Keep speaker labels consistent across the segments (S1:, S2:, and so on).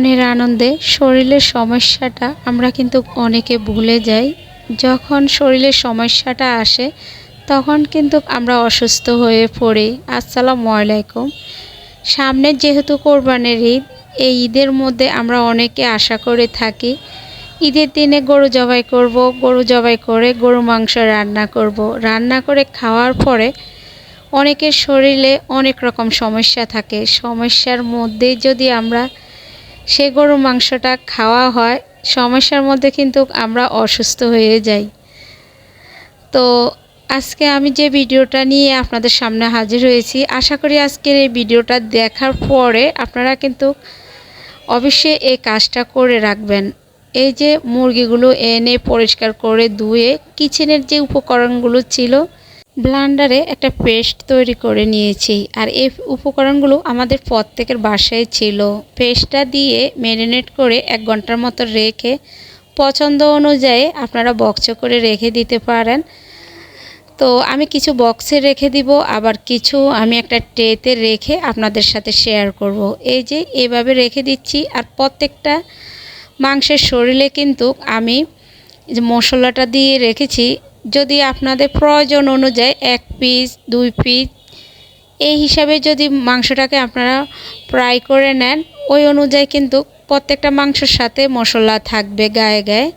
S1: মনের আনন্দে শরীরের সমস্যাটা আমরা কিন্তু অনেকে ভুলে যাই। যখন শরীরের সমস্যাটা আসে, তখন কিন্তু আমরা অসুস্থ হয়ে পড়ি। আসসালামু আলাইকুম। সামনে যেহেতু কোরবানের ঈদ, এই ঈদের মধ্যে আমরা অনেকে আশা করে থাকি, ঈদের দিনে গরু জবাই করব, গরু জবাই করে গরু মাংস রান্না করব। রান্না করে খাওয়ার পরে অনেকের শরীরে অনেক রকম সমস্যা থাকে। সমস্যার মধ্যে যদি আমরা সে গরু মাংসটা খাওয়া হয়। সমস্যার মধ্যে কিন্তু আমরা অসুস্থ হয়ে যাই। তো আজকে আমি যে ভিডিওটা নিয়ে আপনাদের সামনে হাজির হয়েছি, আশা করি আজকের এই ভিডিওটা দেখার পরে আপনারা কিন্তু অবশ্যই এই কাজটা করে রাখবেন। এই যে মুরগিগুলো এনে পরিষ্কার করে ধুয়ে কিচেনের যে উপকরণগুলো ছিল ব্লান্ডারে একটা পেস্ট তৈরি করে নিয়েছি। আর এই উপকরণগুলো আমাদের প্রত্যেকের বাসায় ছিল। পেস্টটা দিয়ে ম্যারিনেট করে এক ঘণ্টার মতো রেখে, পছন্দ অনুযায়ী আপনারা বক্স করে রেখে দিতে পারেন। তো আমি কিছু বক্সে রেখে দিব, আবার কিছু আমি একটা ট্রেতে রেখে আপনাদের সাথে শেয়ার করব। এই যে এভাবে রেখে দিচ্ছি, আর প্রত্যেকটা মাংসের শরীরে কিন্তু আমি যে মশলাটা দিয়ে রেখেছি যদি আপনাদের প্রয়োজন অনুযায়ী এক পিস দুই পিস এই হিসাবে যদি মাংসটাকে আপনারা ফ্রাই করে নেন, ওই অনুযায়ী কিন্তু প্রত্যেকটা মাংসের সাথে মশলা থাকবে গায়ে গায়ে।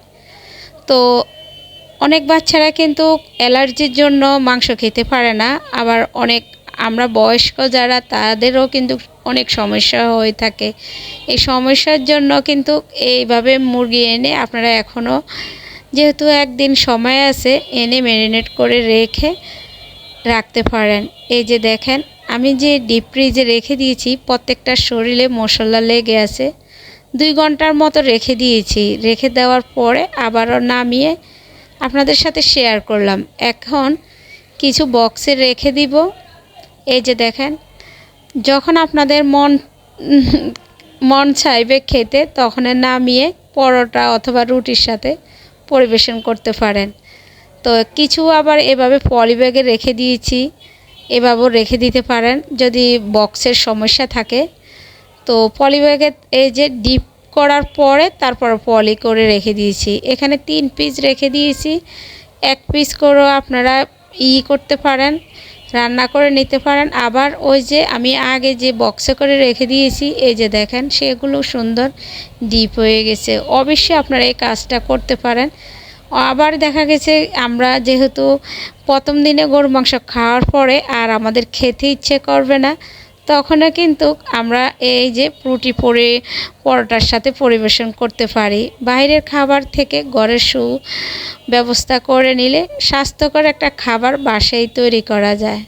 S1: তো অনেক বাচ্চারা কিন্তু অ্যালার্জির জন্য মাংস খেতে পারে না, আবার অনেক আমরা বয়স্ক যারা তাদেরও কিন্তু অনেক সমস্যা হয়ে থাকে। এই সমস্যার জন্য কিন্তু এইভাবে মুরগি এনে আপনারা এখনও যেহেতু একদিন সময় আছে, এনে ম্যারিনেট করে রেখে রাখতে পারেন। এই যে দেখেন, আমি যে ডিপ ফ্রিজে রেখে দিয়েছি, প্রত্যেকটা শরীরে মশলা লেগে আছে। দুই ঘণ্টার মতো রেখে দিয়েছি। রেখে দেওয়ার পরে আবারও নামিয়ে আপনাদের সাথে শেয়ার করলাম। এখন কিছু বক্সে রেখে দিব। এই যে দেখেন, যখন আপনাদের মন মন চাইবে খেতে, তখন নামিয়ে পরোটা অথবা রুটির সাথে পরিবেশন করতে পারেন। তো কিছু আবার এভাবে পলিব্যাগে রেখে দিয়েছি। এভাবেও রেখে দিতে পারেন যদি বক্সের সমস্যা থাকে। তো পলিব্যাগে এই যে ডিপ করার পরে তারপর পলি করে রেখে দিয়েছি। এখানে তিন পিস রেখে দিয়েছি। এক পিস করেও আপনারা ই করতে পারেন। রান্না করে নিতে পারেন। আবার ওই যে আমি আগে যে বক্সে করে রেখে দিয়েছি, এই যে দেখেন সেগুলো সুন্দর ডিপ হয়ে গেছে। অবশ্যই আপনারা এই কাজটা করতে পারেন। আবার দেখা গেছে আমরা যেহেতু প্রথম দিনে গরু মাংস খাওয়ার পরে আর আমাদের খেতে ইচ্ছে করবে না তখনও কিন্তু আমরা এই যে রুটি পরে, পরোটার সাথে পরিবেশন করতে পারি। বাইরের খাবার থেকে ঘরের সু ব্যবস্থা করে নিলে স্বাস্থ্যকর একটা খাবার বাসায় তৈরি করা যায়।